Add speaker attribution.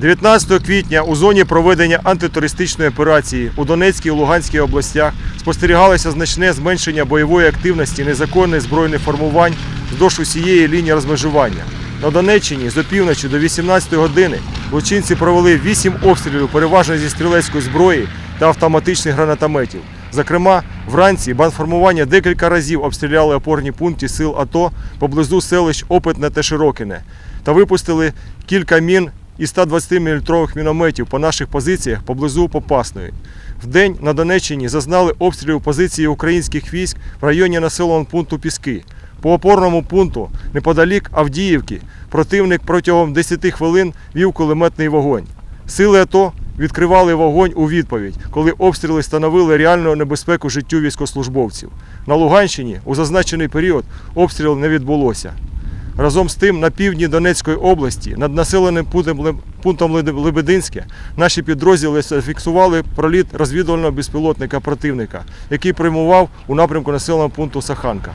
Speaker 1: 19 квітня у зоні проведення антитерористичної операції у Донецькій і Луганській областях спостерігалося значне зменшення бойової активності незаконних збройних формувань вздовж усієї лінії розмежування. На Донеччині з опівночі до 18 години злочинці провели 8 обстрілів переважно зі стрілецької зброї та автоматичних гранатометів. Зокрема, вранці бандформування декілька разів обстріляли опорні пункти сил АТО поблизу селищ Опитне та Широкине та випустили кілька мін із 120-мм мінометів по наших позиціях поблизу Попасної. Вдень на Донеччині зазнали обстрілів позиції українських військ в районі населеного пункту Піски. По опорному пункту неподалік Авдіївки противник протягом 10 хвилин вів кулеметний вогонь. Сили АТО відкривали вогонь у відповідь, коли обстріли становили реальну небезпеку життю військовослужбовців. На Луганщині у зазначений період обстріл не відбулося. Разом з тим, на півдні Донецької області, над населеним пунктом Леб- пунктом Лебединське, наші підрозділи зафіксували проліт розвідувального безпілотника противника, який прямував у напрямку населеного пункту Саханка.